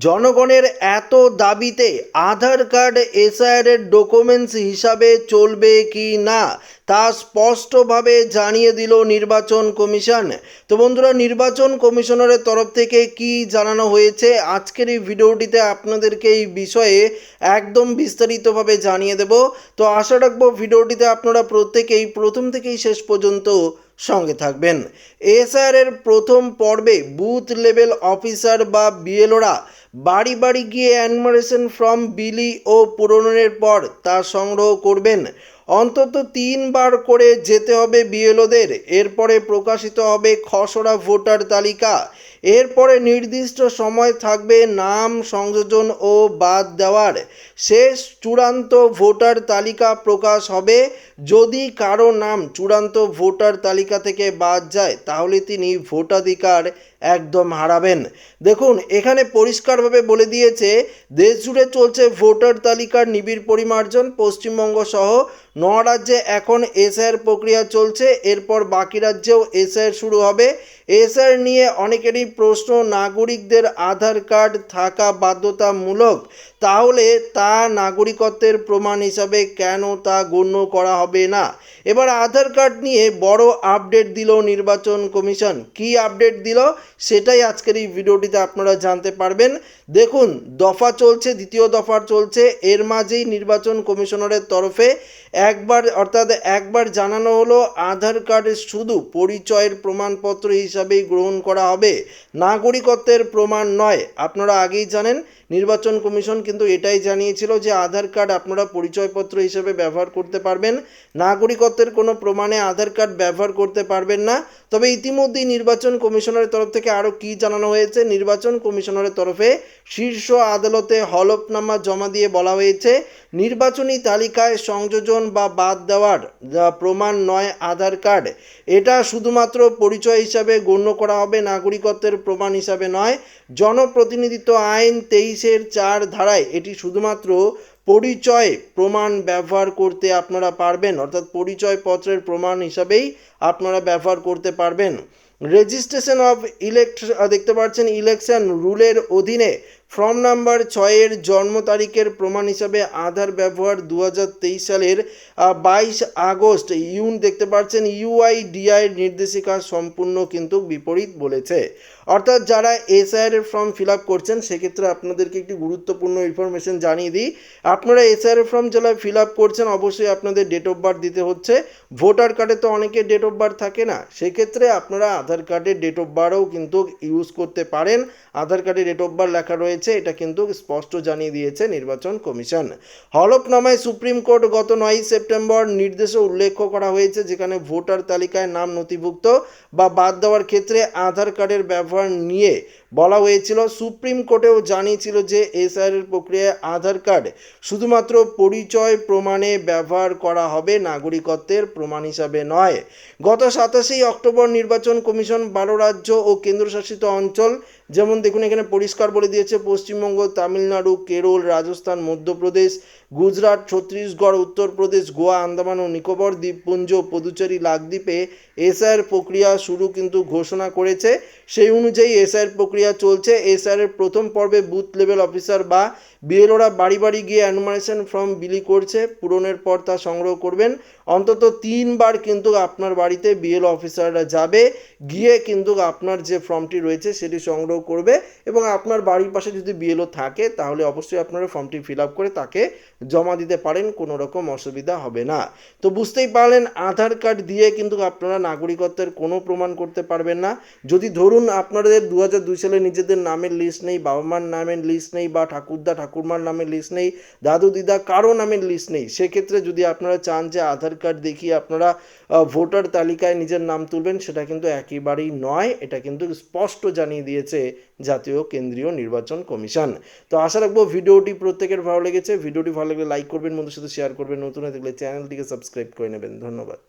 জনগণের এত দাবিতে আধার কার্ড এসআইআরের ডকুমেন্টস হিসাবে চলবে কি না, তা স্পষ্টভাবে জানিয়ে দিল নির্বাচন কমিশন। তো বন্ধুরা, নির্বাচন কমিশনারের তরফ থেকে কি জানানো হয়েছে? আজকের এই ভিডিওটিতে আপনাদেরকে এই বিষয়ে একদম বিস্তারিতভাবে জানিয়ে দেব। তো আশা রাখব ভিডিওটিতে আপনারা প্রত্যেকেই প্রথম থেকেই শেষ পর্যন্ত সঙ্গে থাকবেন। এসআর এর প্রথম পর্বে বুথ লেভেল অফিসার বা বিএলওরা বাড়ি বাড়ি গিয়ে অ্যানমারেশন ফর্ম বিলি ও পূরণের পর তা সংগ্রহ করবেন। অন্তত তিনবার করে যেতে হবে বিএলওদের। এরপরে প্রকাশিত হবে খসড়া ভোটার তালিকা। এরপরে নির্দিষ্ট সময় থাকবে নাম, সংযোজন ও বাদ দেওয়ার। শেষ চূড়ান্ত ভোটার তালিকা প্রকাশ হবে। যদি কারও নাম চূড়ান্ত ভোটার তালিকা থেকে বাদ যায়, তাহলে তিনি ভোটাধিকার একদম হারাবেন। দেখুন, এখানে পরিষ্কারভাবে বলে দিয়েছে দেশ জুড়ে চলছে ভোটার তালিকার নিবিড় পরিমার্জন, পশ্চিমবঙ্গ সহ ন রাজ্যে এখন এসআইয়ের প্রক্রিয়া চলছে, এরপর বাকি রাজ্যেও এসআইয়ের শুরু হবে। এসআইয়ের নিয়ে অনেকেরই প্রশ্ন, নাগরিকদের আধার কার্ড থাকা বাধ্যতামূলক, তাহলে তা নাগরিকত্বের প্রমাণ হিসাবে কেন তা গণ্য করা হবে না? এবার আধার কার্ড নিয়ে বড় আপডেট দিল নির্বাচন কমিশন। কি আপডেট দিল? সেটাই আজকের এই ভিডিওটিতে আপনারা জানতে পারবেন। দেখুন, দফা চলছে, দ্বিতীয় দফা চলছে। এর মাঝেই নির্বাচন কমিশনারের তরফে একবার, অর্থাৎ একবার জানানো হলো, আধার কার্ড শুধু পরিচয়ের প্রমাণপত্র হিসাবেই গ্রহণ করা হবে। নাগরিকত্বের প্রমাণ নয়। আপনারা আগেই জানেন, নির্বাচন কমিশন কিন্তু এটাই জানিয়েছিল যে আধার কার্ড আপনারা পরিচয়পত্র হিসেবে ব্যবহার করতে পারবেন। নাগরিকত্বের কোনো প্রমাণে আধার কার্ড ব্যবহার করতে পারবেন না। তবে ইতিমধ্যেই নির্বাচন কমিশনের তরফ থেকে আরও কী জানানো হয়েছে? নির্বাচন কমিশনারের তরফে শীর্ষ আদালতে হলফনামা জমা দিয়ে বলা হয়েছে নির্বাচনী তালিকায় সংযোজন বা বাদ দেওয়ার প্রমাণ নয় আধার কার্ড, এটা শুধুমাত্র পরিচয় হিসাবে গণ্য করা হবে, নাগরিকত্বের প্রমাণ হিসাবে নয়। জনপ্রতিনিধিত্ব আইন তেইশের চার ধারায় এটি শুধুমাত্র পরিচয় প্রমাণ ব্যবহার করতে আপনারা পারবেন, অর্থাৎ পরিচয়পত্রের প্রমাণ হিসাবেই আপনারা ব্যবহার করতে পারবেন। রেজিস্ট্রেশন অফ ইলেক্ট দেখতে পাচ্ছেন, ইলেকশন রুলের অধীনে ফর্ম নাম্বার ছয়ের জন্ম তারিখের প্রমাণ হিসাবে আধার ব্যবহার দু হাজার তেইশ সালের বাইশ আগস্ট। ইউন দেখতে পাচ্ছেন ইউআইডিআই নির্দেশিকা সম্পূর্ণ কিন্তু বিপরীত বলেছে। অর্থাৎ যারা এসআইআর এর ফর্ম ফিল আপ করছেন, সেক্ষেত্রে আপনাদেরকে একটি গুরুত্বপূর্ণ ইনফরমেশন জানিয়ে দিই। আপনারা এসআইআর এর ফর্ম যারা ফিল আপ করছেন, অবশ্যই আপনাদের ডেট অফ বার্থ দিতে হচ্ছে। ভোটার কার্ডে তো অনেকে ডেট অফ বার্থ থাকে না। সেক্ষেত্রে আপনারা আধার কার্ডের ডেট অফ বার্থও কিন্তু ইউজ করতে পারেন। আধার কার্ডে ডেট অফ বার্থ লেখা রয়েছে। এটা কিন্তু স্পষ্ট জানিয়ে দিয়েছে নির্বাচন কমিশন। হলফনামায় সুপ্রিম কোর্ট গত নয় সেপ্টেম্বর নির্দেশে উল্লেখ করা হয়েছে, যেখানে ভোটার তালিকায় নাম নথিভুক্ত বা বাদ দেওয়ার ক্ষেত্রে আধার কার্ডের ব্যবহার নিয়ে বলা হয়েছিল। সুপ্রিম কোর্টেও জানিয়েছিল যে এসআর এর প্রক্রিয়ায় আধার কার্ড শুধুমাত্র পরিচয় প্রমাণে ব্যবহার করা হবে, নাগরিকত্বের প্রমাণ হিসাবে নয়। গত সাতাশেই অক্টোবর নির্বাচন কমিশন বারো রাজ্য ও কেন্দ্রশাসিত অঞ্চল যেমন দেখুন, এখানে পরিষ্কার বলে দিয়েছে পশ্চিমবঙ্গ, তামিলনাড়ু, কেরল, রাজস্থান, মধ্যপ্রদেশ, গুজরাট, ছত্তিশগড়, উত্তরপ্রদেশ, গোয়া, আন্দামান ও নিকোবর, দ্বীপপুঞ্জ, পুদুচেরি, লাকদ্বীপে এসআইয়ের প্রক্রিয়া শুরু কিন্তু ঘোষণা করেছে। সেই অনুযায়ী এসআইয়ের প্রক্রিয়া চলছে। এসআইয়ের প্রথম পর্বে বুথ লেভেল অফিসার বা বিএলওরা বাড়ি বাড়ি গিয়ে অ্যানুমারেশন ফর্ম বিলি করছে, পূরণের পর তা সংগ্রহ করবেন। অন্তত তিনবার কিন্তু আপনার বাড়িতে বিএল অফিসাররা যাবে। গিয়ে কিন্তু আপনার যে ফর্মটি রয়েছে, সেটি সংগ্রহ করবে এবং আপনার বাড়ির পাশে যদি বিএলও থাকে, তাহলে অবশ্যই আপনারা ফর্মটি ফিল আপ করে তাকে জমা দিতে পারেন, কোনো রকম অসুবিধা হবে না। তো বুঝতেই পারলেন, আধার কার্ড দিয়ে কিন্তু আপনারা নাগরিকত্বের কোনো প্রমাণ করতে পারবেন না। যদি ধরুন আপনাদের দু হাজার দুই সালে নিজেদের নামের লিস্ট নেই, বাবা মার নামের লিস্ট নেই, বা ঠাকুরদা, ঠাকুরমার নামের লিস্ট নেই, দাদু, দিদা কারও নামের লিস্ট নেই, সেক্ষেত্রে যদি আপনারা চান যে আধার কার্ড দেখিয়ে আপনারা ভোটার তালিকায় নিজের নাম তুলবেন, সেটা কিন্তু একেবারেই নয়। এটা কিন্তু স্পষ্ট জানিয়ে দিয়েছে জাতীয় কেন্দ্রীয় নির্বাচন কমিশন। তো আশা রাখব ভিডিওটি প্রত্যেকের ভালো লেগেছে। ভিডিওটি ভালো লাগলে লাইক করবেন বন্ধুর সাথে শেয়ার করবেন। নতুন হয়ে থাকলে চ্যানেলটিকে সাবস্ক্রাইব করে নেবেন। ধন্যবাদ।